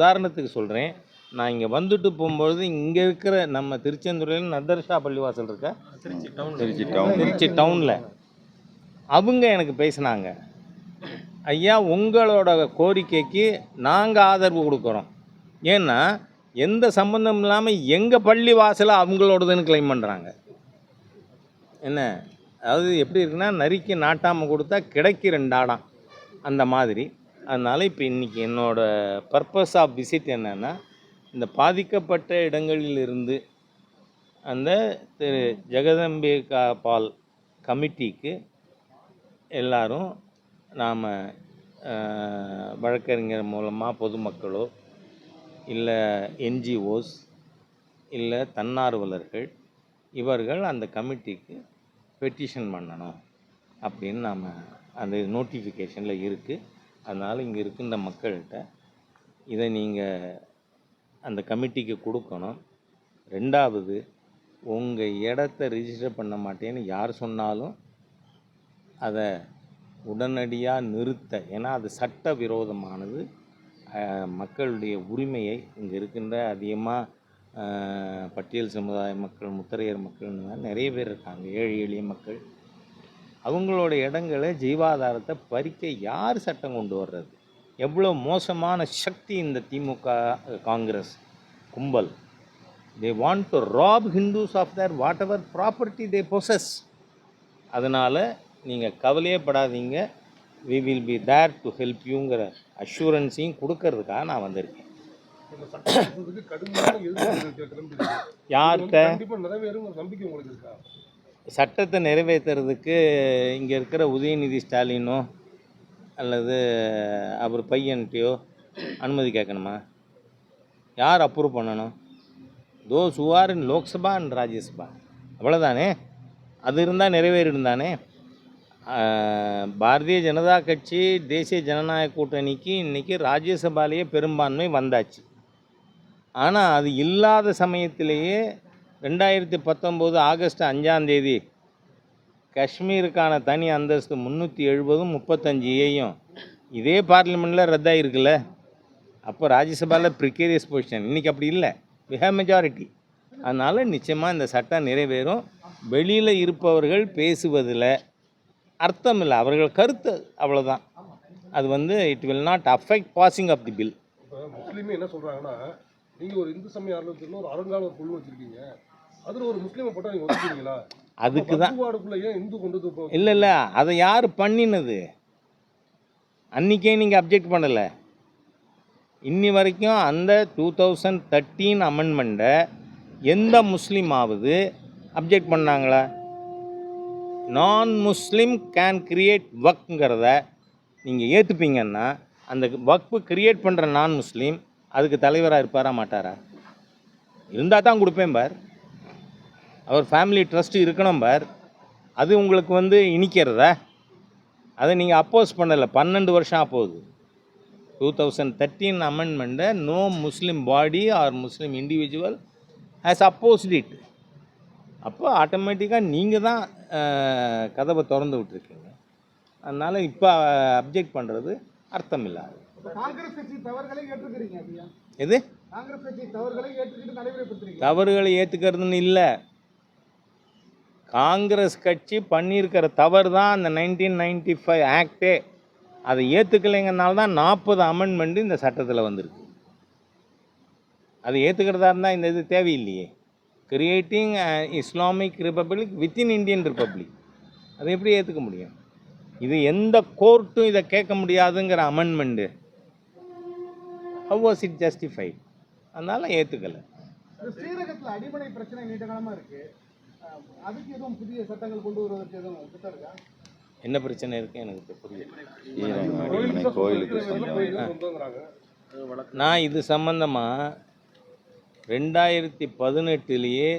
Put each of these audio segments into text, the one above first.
உதாரணத்துக்கு சொல்கிறேன் நான் இங்கே வந்துட்டு போகும்பொழுது இங்கே இருக்கிற நம்ம திருச்செந்தூரில் நதர்ஷா பள்ளிவாசல் இருக்க? திருச்சி டவுன் திருச்சி டவுன் திருச்சி டவுனில் அவங்க எனக்கு பேசினாங்க. ஐயா உங்களோட கோரிக்கைக்கு நாங்கள் ஆதரவு கொடுக்குறோம். ஏன்னா எந்த சம்மந்தம் இல்லாமல் எங்கள் பள்ளி வாசலை அவங்களோடதுன்னு கிளைம் பண்ணுறாங்க என்ன? அதாவது எப்படி இருக்குன்னா நரிக்கு நாட்டாமல் கொடுத்தா கிடைக்கு ரெண்டாடாம் அந்த மாதிரி. அதனால் இப்போ இன்றைக்கி என்னோட பர்பஸ் ஆஃப் விசிட் என்னென்னா இந்த பாதிக்கப்பட்ட இடங்களிலிருந்து அந்த திரு ஜெகதம்பிகா பால் கமிட்டிக்கு எல்லாரும் நாம் வழக்கறிஞர் மூலமாக பொதுமக்களோ இல்லை என்ஜிஓஸ் இல்லை தன்னார்வலர்கள் இவர்கள் அந்த கமிட்டிக்கு பெட்டிஷன் பண்ணணும் அப்படின்னு நாம் அந்த நோட்டிஃபிகேஷனில் இருக்குது அதனால் இங்கே இருக்கின்ற மக்கள்கிட்ட இதை நீங்கள் அந்த கமிட்டிக்கு கொடுக்கணும். ரெண்டாவது உங்கள் இடத்த ரிஜிஸ்டர் பண்ண மாட்டேன்னு யார் சொன்னாலும் அதை உடனடியாக நிறுத்த. ஏன்னா அது சட்ட விரோதமானது மக்களுடைய உரிமையை இங்கே இருக்கின்ற அதிகமாக பட்டியல் சமுதாய மக்கள் முத்தரையர் மக்கள்னு நிறைய பேர் இருக்காங்க. ஏழை எளிய மக்கள். அவங்களோட இடங்களை ஜீவாதாரத்தை பறிக்க யார் சட்டம் கொண்டு வர்றது? எவ்வளோ மோசமான சக்தி இந்த திமுக காங்கிரஸ் கும்பல். They want to rob Hindus of their whatever property they possess அதனால் நீங்கள் கவலையே படாதீங்க. We will be there to help யூங்கிற அஷூரன்ஸையும் கொடுக்கறதுக்காக நான் வந்திருக்கேன். யார்கிட்ட சட்டத்தை நிறைவேற்றுறதுக்கு இங்கே இருக்கிற உதயநிதி ஸ்டாலினோ அல்லது அவர் பையன்கிட்டயோ அனுமதி கேட்கணுமா? யார் அப்ரூவ் பண்ணணும்? Those who in Lok Sabha and Rajya Sabha. அவ்வளோதானே அது இருந்தால் நிறைவேறிடும் தானே? பாரதிய ஜனதா கட்சி தேசிய ஜனநாயக கூட்டணிக்கு இன்றைக்கி ராஜ்யசபாலேயே பெரும்பான்மை வந்தாச்சு. ஆனால் அது இல்லாத சமயத்திலேயே ரெண்டாயிரத்தி பத்தொம்போது ஆகஸ்ட் அஞ்சாம் தேதி காஷ்மீருக்கான தனி அந்தஸ்து முந்நூற்றி எழுபதும் முப்பத்தஞ்சு ஏயும் இதே பார்லிமெண்ட்டில் ரத்தாயிருக்குல்ல. அப்போ ராஜ்யசபாவில் ப்ரிகேரியஸ் பொசிஷன் இன்றைக்கி அப்படி இல்லை. மிக மெஜாரிட்டி அதனால் நிச்சயமாக இந்த சட்டம் நிறைவேறும். வெளியில் இருப்பவர்கள் பேசுவதில் அர்த்தம் இல்லை. அவர்கள் கருத்து அவ்வளோதான் அது வந்து it will not affect passing of the bill முஸ்லீமே என்ன சொல்கிறாங்கன்னா நீங்கள் ஒரு இந்து சமய அறநிலையத்துல ஒரு அறங்கால குழு வச்சுருக்கீங்க. அதுல ஒரு முஸ்லீமை போட்டா நீங்க ஒதுக்குவீங்களா? அதுக்கு தான். இந்து கொண்டு இல்லை இல்லை. அதை யார் பண்ணினது? அன்றைக்கே நீங்கள் அப்ஜெக்ட் பண்ணலை. இன்னி வரைக்கும் அந்த டூ தௌசண்ட் தேர்ட்டீன் அமெண்ட்மெண்ட்டை எந்த முஸ்லீமாவது அப்ஜெக்ட் பண்ணாங்களா? நான் முஸ்லீம் கேன் கிரியேட் ஒர்க்குங்கிறத நீங்கள் ஏற்றுப்பீங்கன்னா அந்த ஒர்க்கு கிரியேட் பண்ணுற நான் முஸ்லீம் அதுக்கு தலைவராக இருப்பாரா மாட்டாரா? இருந்தால் தான் கொடுப்பேன் பார். அவர் ஃபேமிலி ட்ரஸ்ட் இருக்கணும் பார். அது உங்களுக்கு வந்து இனிக்கிறதா? அதை நீங்கள் அப்போஸ் பண்ணலை. பன்னெண்டு வருஷம் ஆப்போகுது two thousand thirteen அமெண்ட்மெண்ட்டை no Muslim body or Muslim individual has opposed it அப்போ ஆட்டோமேட்டிக்காக நீங்கள் தான் கதவை திறந்து விட்டுருக்கீங்க. அதனால் இப்போ அப்ஜெக்ட் பண்ணுறது அர்த்தம் இல்லாது எது? தவறுகளை ஏற்றுக்கிறதுன்னு இல்லை. காங்கிரஸ் கட்சி பண்ணியிருக்கிற தவறு தான் அந்த நைன்டீன் நைன்டி ஃபைவ் ஆக்டே அதை ஏற்றுக்கலைங்கனால தான் நாற்பது அமெண்ட்மெண்ட்டு இந்த சட்டத்தில் வந்திருக்கு. அதை ஏற்றுக்கிறதா இருந்தால் இந்த இது தேவையில்லையே. Creating Islamic republic within Indian republic அதை எப்படி ஏற்றுக்க முடியும்? இது எந்த கோர்ட்டும் இதை கேட்க முடியாதுங்கிற amendment how was it justified அதனால் ஏற்றுக்கலை இந்த ஸ்ரீரகத்தில் பிரச்சனை நீண்ட காலமாக இருக்குது அதுக்கு எதுவும் புதிய சட்டங்கள் கொண்டு வருவதற்கு எதுவும் திட்டம் இருக்கா? என்ன பிரச்சனை இருக்குது எனக்கு புரியல. கோயிலுக்கு நான் இது சம்பந்தமாக ரெண்டாயிரத்தி பதினெட்டுலேயே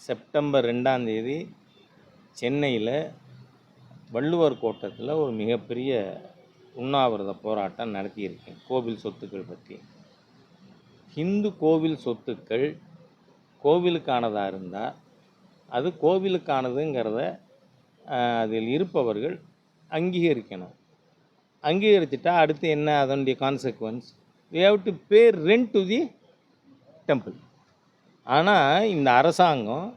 செப்டம்பர் ரெண்டாம் தேதி சென்னையில் வள்ளுவர் கோட்டத்தில் ஒரு மிகப்பெரிய உண்ணாவிரத போராட்டம் நடத்தியிருக்கேன். கோவில் சொத்துக்கள் பற்றி ஹிந்து கோவில் சொத்துக்கள் கோவிலுக்கானதாக இருந்தால் அது கோவிலுக்கானதுங்கிறத அதில் இருப்பவர்கள் அங்கீகரிக்கணும். அங்கீகரிச்சிட்டா அடுத்து என்ன அதனுடைய consequence we have to pay rent to the temple ஆனால் இந்த அரசாங்கம்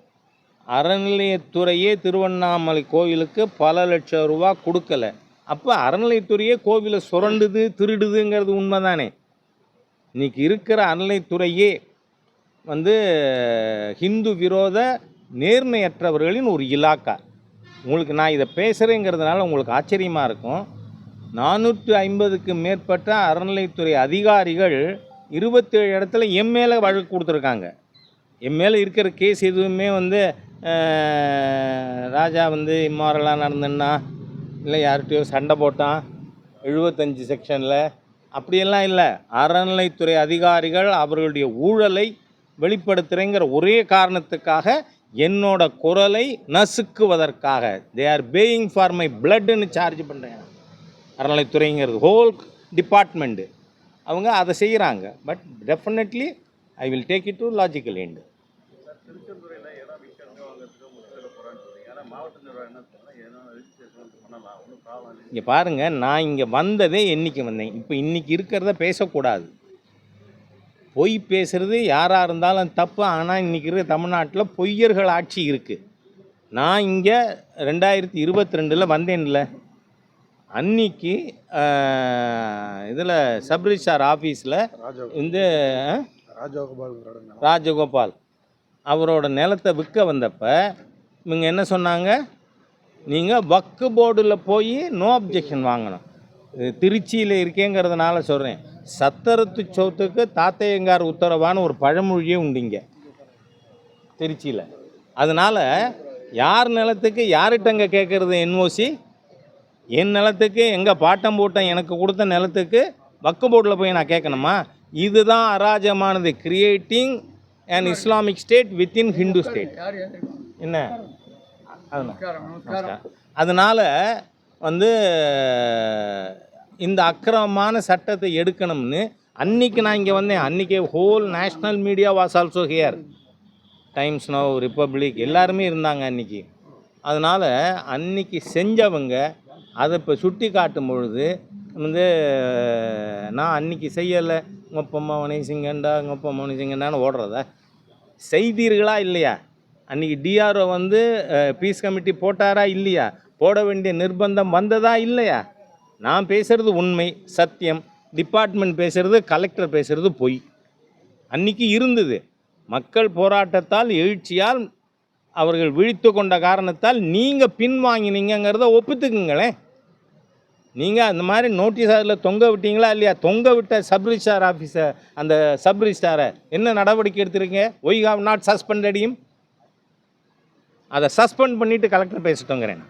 அறநிலையத்துறையே திருவண்ணாமலை கோவிலுக்கு பல லட்சம் ரூபா கொடுக்கல. அப்போ அறநிலையத்துறையே கோவிலை சுரண்டுது திருடுதுங்கிறது உண்மை தானே இன்றைக்கி இருக்கிற அறநிலைத்துறையே வந்து ஹிந்து விரோத நேர்மையற்றவர்களின் ஒரு இலாக்கா. உங்களுக்கு நான் இதை பேசுகிறேங்கிறதுனால உங்களுக்கு ஆச்சரியமாக இருக்கும். நானூற்று ஐம்பதுக்கு மேற்பட்ட அறநிலைத்துறை அதிகாரிகள் இருபத்தேழு இடத்துல என் மேலே வழக்கு கொடுத்துருக்காங்க. என் மேலே இருக்கிற கேஸ் எதுவுமே வந்து ராஜா வந்து இம்மாரலாக நடந்தேன்னா இல்லை யார்கிட்டயோ சண்டை போட்டான் எழுபத்தஞ்சு செக்ஷனில் அப்படியெல்லாம் இல்லை. அறநிலைத்துறை அதிகாரிகள் அவர்களுடைய ஊழலை வெளிப்படுத்துகிறேங்கிற ஒரே காரணத்துக்காக என்னோட குரலை நசுக்குவதற்காக. They are paying for my பிளட்னு charge பண்ணுறேன் அறநிலைத்துறைங்கிறது ஹோல் டிபார்ட்மெண்ட்டு அவங்க அதை செய்கிறாங்க but definitely I will take it to logical end இங்கே பாருங்கள் நான் இங்கே வந்ததே என்றைக்கு வந்தேன். இப்போ இன்றைக்கி இருக்கிறத பேசக்கூடாது. பொய் பேசுகிறது யாராக இருந்தாலும் தப்பு. ஆனால் இன்றைக்கி இருக்கிற தமிழ்நாட்டில் பொய்யர்கள் ஆட்சி இருக்குது நான் இங்கே ரெண்டாயிரத்தி இருபத்தி ரெண்டில் வந்தேன்ல. அன்னைக்கு இதில் சப் ரிஜிஸ்டார் ஆஃபீஸில் இந்த? ராஜகோபால் ராஜகோபால். அவரோட நிலத்தை விற்க வந்தப்ப இவங்க என்ன சொன்னாங்க? நீங்கள் வக்கு போர்டில் போய் நோ அப்ஜெக்ஷன் வாங்கணும். திருச்சியில் இருக்கேங்கிறதுனால சொல்கிறேன் சத்தரத்து சோத்துக்கு தாத்தையங்கார் உத்தரவான்னு ஒரு பழமொழியே உண்டுங்க. திருச்சியில். அதனால் யார் நிலத்துக்கு யார்கிட்டங்க கேட்குறது என்ஓசி? என் நிலத்துக்கு எங்கள் பாட்டம் போட்டம் எனக்கு கொடுத்த நிலத்துக்கு வக்கு போர்டில் போய் நான் கேட்கணுமா இதுதான் அராஜகமானது. Creating an Islamic state within Hindu state என்ன? அதுதான் அதனால் வந்து இந்த அக்கிரமமான சட்டத்தை எடுக்கணும்னு அன்னைக்கு நான் இங்கே வந்தேன். அன்றைக்கி whole national media was also here Times Now Republic எல்லாருமே இருந்தாங்க அன்னைக்கு. அதனால் அன்னைக்கு செஞ்சவங்க அதை இப்போ சுட்டி காட்டும் பொழுது வந்து நான் அன்னைக்கு செய்யலை. உங்கப்பம்மா அப்பா மணிசிங்கண்டா உங்கள் ஓடுறத மணிசிங்கண்டான்னு ஓடுறதா செய்தீர்களா இல்லையா? அன்றைக்கி டிஆர்ஓ வந்து பீஸ் கமிட்டி போட்டாரா இல்லையா? போட வேண்டிய நிர்பந்தம் வந்ததா இல்லையா? நான் பேசுகிறது உண்மை சத்தியம் டிபார்ட்மெண்ட் பேசுகிறது கலெக்டர் பேசுகிறது பொய். அன்னைக்கு இருந்தது. மக்கள் போராட்டத்தால் எழுச்சியால் அவர்கள் விழித்து கொண்ட காரணத்தால் நீங்கள் பின்வாங்கினீங்கிறத ஒப்புத்துக்குங்களேன். நீங்கள் அந்த மாதிரி நோட்டீஸ் அதில் தொங்க விட்டீங்களா இல்லையா? தொங்க விட்ட சப்ரிஜிஸ்டார் ஆஃபீஸர் அந்த சப்ரிஜிஸ்டாரை என்ன நடவடிக்கை எடுத்துருக்கீங்க? ஒய் ஹாவ் நாட் சஸ்பெண்டடியும் அதை சஸ்பெண்ட் பண்ணிவிட்டு கலெக்டர் பேசிட்டோங்கிறேன்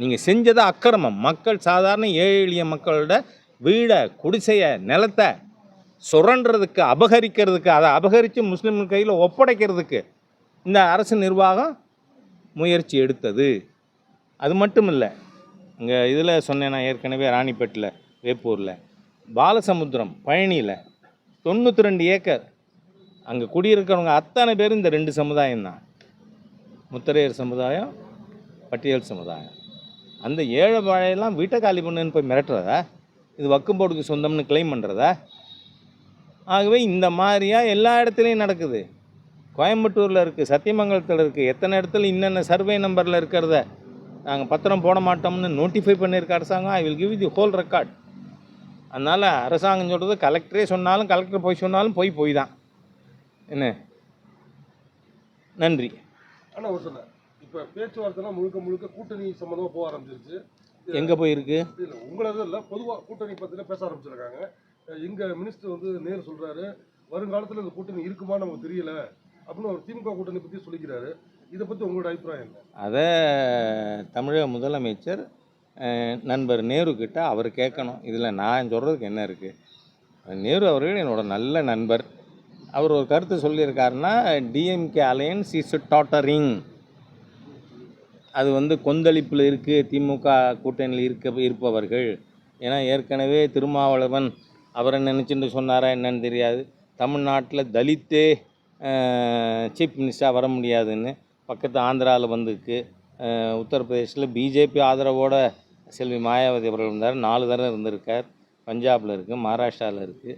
நீங்கள் செஞ்சது அக்கிரமம். மக்கள் சாதாரண ஏழை எளிய மக்களோட வீடை குடிசையை நிலத்தை சுரண்டுறதுக்கு அபகரிக்கிறதுக்கு அதை அபகரித்து முஸ்லீம்கள் கையில் ஒப்படைக்கிறதுக்கு இந்த அரசு நிர்வாகம் முயற்சி எடுத்தது. அது மட்டும் இல்லை இங்கே இதில் சொன்னேன் நான் ஏற்கனவே ராணிப்பேட்டில் வேப்பூரில். பாலசமுத்திரம் பழனியில் தொண்ணூற்றி ரெண்டு ஏக்கர். அங்கே குடியிருக்கிறவங்க அத்தனை பேரும் இந்த ரெண்டு சமுதாயம் தான் முத்தரையர் சமுதாயம் பட்டியல் சமுதாயம். அந்த ஏழை வாழையெல்லாம் வீட்டை காலி பண்ணுன்னு போய் மிரட்டுறதா? இது வக்கும் போர்டுக்கு சொந்தம்னு கிளைம் பண்ணுறதா ஆகவே இந்த மாதிரியா எல்லா இடத்துலையும் நடக்குது. கோயம்புத்தூரில் இருக்குது சத்தியமங்கலத்தில் இருக்குது எத்தனை இடத்துல இன்னென்ன சர்வே நம்பரில் இருக்கிறத நாங்கள் பத்திரம் போட மாட்டோம்னு நோட்டிஃபை பண்ணியிருக்க அரசாங்கம் I will give the whole record அதனால் அரசாங்கம் சொல்கிறது கலெக்டரே சொன்னாலும் கலெக்டர் போய் சொன்னாலும் போய் போய் தான். என்ன? நன்றி. ஆனால் ஒரு சொல்ல இப்போ பேச்சுவார்த்தைலாம் முழுக்க முழுக்க கூட்டணி சம்மந்தமாக போக ஆரம்பிச்சிருச்சு. எங்கே போயிருக்கு? இல்லை உங்களது இல்லை பொதுவாக கூட்டணி பற்றின பேச ஆரம்பிச்சிருக்காங்க. எங்கள் மினிஸ்டர் வந்து நேரு சொல்கிறாரு வருங்காலத்தில் இந்த கூட்டணி இருக்குமா நமக்கு தெரியல அப்படின்னு ஒரு திமுக கூட்டணி பற்றி சொல்லிக்கிறாரு. இதை பற்றி உங்களோட அபிப்பிராயம் என்ன? அதை தமிழக முதலமைச்சர் நண்பர் நேரு கிட்ட அவர் கேட்கணும். இதில் நான் சொல்கிறதுக்கு என்ன இருக்குது நேரு அவர்கள் என்னோட நல்ல நண்பர். அவர் ஒரு கருத்து சொல்லியிருக்காருன்னா டிஎம்கே அலையன்ஸ் இஸ் டாட்டரிங் அது வந்து கொந்தளிப்பில் இருக்குது திமுக கூட்டணியில் இருக்க இருப்பவர்கள். ஏன்னா ஏற்கனவே திருமாவளவன் அவரை நினச்சிட்டு சொன்னாரா என்னன்னு தெரியாது. தமிழ்நாட்டில் தலித்தே சீஃப் மினிஸ்டராக வர முடியாதுன்னு பக்கத்து ஆந்திராவில் வந்திருக்கு. உத்தரப்பிரதேசில் பிஜேபி ஆதரவோட செல்வி மாயாவதி அவர்கள் இருந்தார் நாலு தரம் இருந்திருக்கார். பஞ்சாபில் இருக்குது மகாராஷ்டிராவில் இருக்குது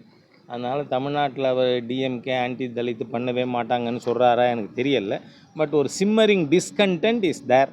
அதனால் தமிழ்நாட்டில் அவர் டிஎம்கே ஆன்டி தலித்து பண்ணவே மாட்டாங்கன்னு சொல்கிறாரா எனக்கு தெரியல. பட் ஒரு சிம்மரிங் டிஸ்கண்டென்ட் இஸ் தேர்